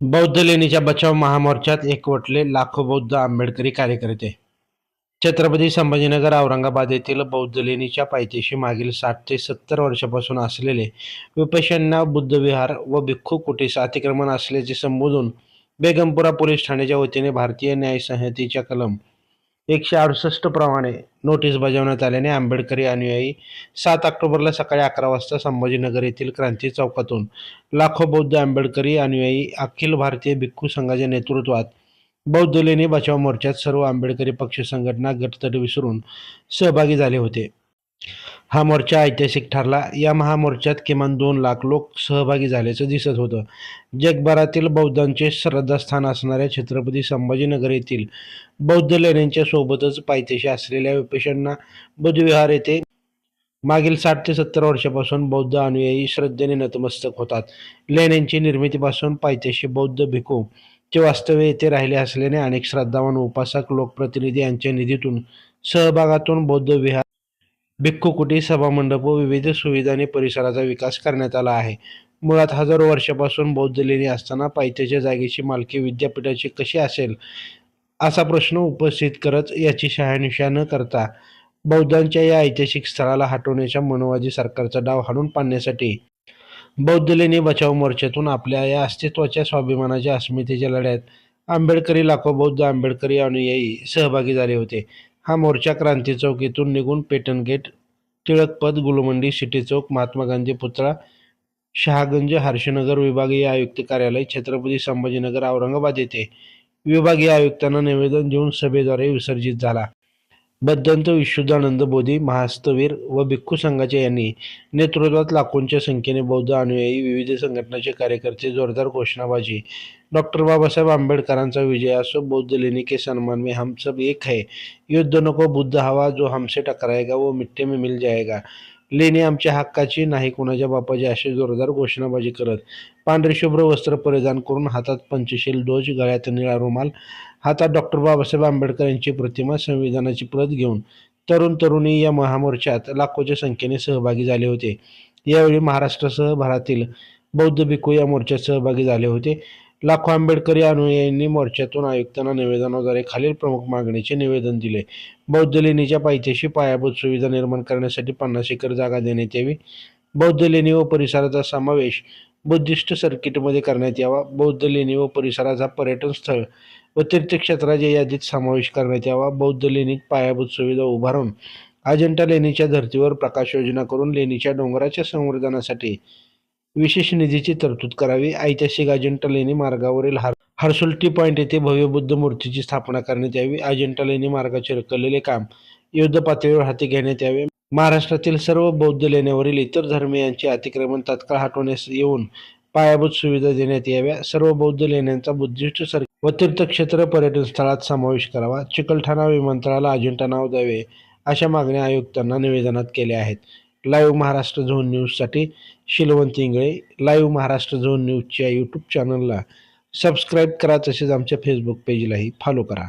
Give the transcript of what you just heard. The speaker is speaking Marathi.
बौद्ध लेणीच्या बचाव महामोर्चात एकवटले लाखो बौद्ध आंबेडकरी कार्यकर्ते. छत्रपती संभाजीनगर औरंगाबाद येथील बौद्ध लेणीच्या पायथ्याशी मागील साठ ते सत्तर वर्षापासून असलेले विपश्यना बुद्धविहार व भिक्खू कुटीस अतिक्रमण असल्याचे संबोधून बेगमपुरा पोलीस ठाण्याच्या वतीने भारतीय न्याय संहितेच्या कलम एकशे अडुसष्ट प्रमाणे नोटीस बजावण्यात आल्याने आंबेडकरी अनुयायी सात ऑक्टोबरला सकाळी अकरा वाजता संभाजीनगर येथील क्रांती चौकातून लाखो बौद्ध आंबेडकरी अनुयायी अखिल भारतीय भिक्खू संघाच्या नेतृत्वात बौद्ध लेणी बचाव मोर्चात सर्व आंबेडकरी पक्ष संघटना गटतट विसरून सहभागी झाले होते. हा मोर्चा ऐतिहासिक ठरला. या महामोर्चात किमान दोन लाख लोक सहभागी झाल्याचं दिसत होतं. जगभरातील बौद्धांचे श्रद्धास्थान असणाऱ्या छत्रपती संभाजीनगर येथील बौद्ध लेण्यांच्या सोबतच पायथ्याशी असलेल्या विपेशांना बुद्धविहार येथे मागील साठ ते सत्तर वर्षापासून बौद्ध अनुयायी श्रद्धेने नतमस्तक होतात. लेण्यांची निर्मितीपासून पायथ्याशी बौद्ध भिक्खू चे वास्तव्य येथे राहिले असल्याने अनेक श्रद्धावान उपासक लोकप्रतिनिधी यांच्या निधीतून सहभागातून बौद्ध विहार भिक्खू कुटी सभामंडप व विविध सुविधांनी परिसराचा विकास करण्यात आला आहे. मुळात हजारो वर्षापासून बौद्ध लेणी असताना पायथ्याच्या जागेची मालकी विद्यापीठाची कशी असेल? असा प्रश्न उपस्थित करत याची शहानिशा न करता बौद्धांच्या या ऐतिहासिक स्थळाला हटवण्याच्या मनोवादी सरकारचा डाव हाणून पाडण्यासाठी बौद्ध लेणी बचाव मोर्चातून आपल्या या अस्तित्वाच्या स्वाभिमानाच्या अस्मितेच्या लढ्यात आंबेडकरी लाखो बौद्ध आंबेडकरी अनुयायी सहभागी झाले होते. हा मोर्चा क्रांती चौक येथून निघून पेटन गेट टिळकपद गुलमंडी सिटी चौक महात्मा गांधी पुतळा शहागंज हर्षनगर विभागीय आयुक्त कार्यालय छत्रपती संभाजीनगर औरंगाबाद येथे विभागीय आयुक्तांना निवेदन देऊन सभेद्वारे विसर्जित झाला. बद्धंत विशुद्धानंद बोधी महास्तवीर व भिक्खू संघाचे यांनी नेतृत्वात लाखोंच्या संख्येने बौद्ध अनुयायी विविध संघटनाचे कार्यकर्ते जोरदार घोषणाबाजी डॉक्टर बाबासाहेब आंबेडकरांचा विजय असो बौद्ध लेणी के सन्मान में हम सब एक है. युद्ध नको बुद्ध हवा जो हमसे टकराएगा वो मिट्टे में मिल जाएगा. लेणी आमच्या हक्काची नाही कुणाच्या बापाची अशी जोरदार घोषणाबाजी करत. पांढरे शुभ्र वस्त्र परिधान करून हातात पंचशील ध्वज गळ्यात निळा रुमाल हातात डॉक्टर बाबासाहेब आंबेडकर यांची प्रतिमा संविधानाची प्रत घेऊन तरुण तरुणी या महामोर्चात लाखोच्या संख्येने सहभागी झाले होते. यावेळी महाराष्ट्रासह भारतातील बौद्ध भिक्खू या मोर्चात सहभागी झाले होते. लाखो आंबेडकरी अनुयायांनी मोर्चातून आयुक्तांना निवेदनाद्वारे खालील प्रमुख मागणीचे निवेदन दिले. बौद्ध लेणीच्या पायथ्याशी पायाभूत सुविधा निर्माण करण्यासाठी पन्नास एकर जागा देण्यात यावी. बौद्ध लेणी व परिसराचा समावेश बुद्धिस्ट सर्किटमध्ये करण्यात यावा. बौद्ध लेणी व परिसराचा पर्यटन स्थळ व तीर्थक्षेत्राच्या यादीत समावेश करण्यात यावा. बौद्ध लेणीत पायाभूत सुविधा उभारून अजंठा लेणीच्या धर्तीवर प्रकाश योजना करून लेणीच्या डोंगराच्या संवर्धनासाठी विशेष निधीची तरतूद करावी. ऐतिहासिक अजिंठा लेणी मार्गावरील हर हरसुलटी पॉईंट येथे भव्य बुद्ध मूर्तीची स्थापना करण्यात यावी. अजिंठा लेणी मार्गाचे रखडलेले काम युद्ध पातळीवर हाती घेण्यात यावे. महाराष्ट्रातील सर्व बौद्ध लेण्यावरील इतर धर्मियांचे अतिक्रमण तात्काळ हटवण्यास येऊन पायाभूत सुविधा देण्यात याव्या. सर्व बौद्ध लेण्यांचा बुद्धिस्ट सर व तीर्थक्षेत्र पर्यटन स्थळात समावेश करावा. चिकलठाणा विमानतळाला अजिंठा नाव द्यावे अशा मागण्या आयुक्तांना निवेदनात केल्या आहेत. लाईव्ह महाराष्ट्र झोन न्यूजसाठी शिलवंत इंगळे. लाईव्ह महाराष्ट्र झोन न्यूजच्या यूट्यूब चॅनलला सबस्क्राईब करा तसेच आमच्या फेसबुक पेजलाही फॉलो करा.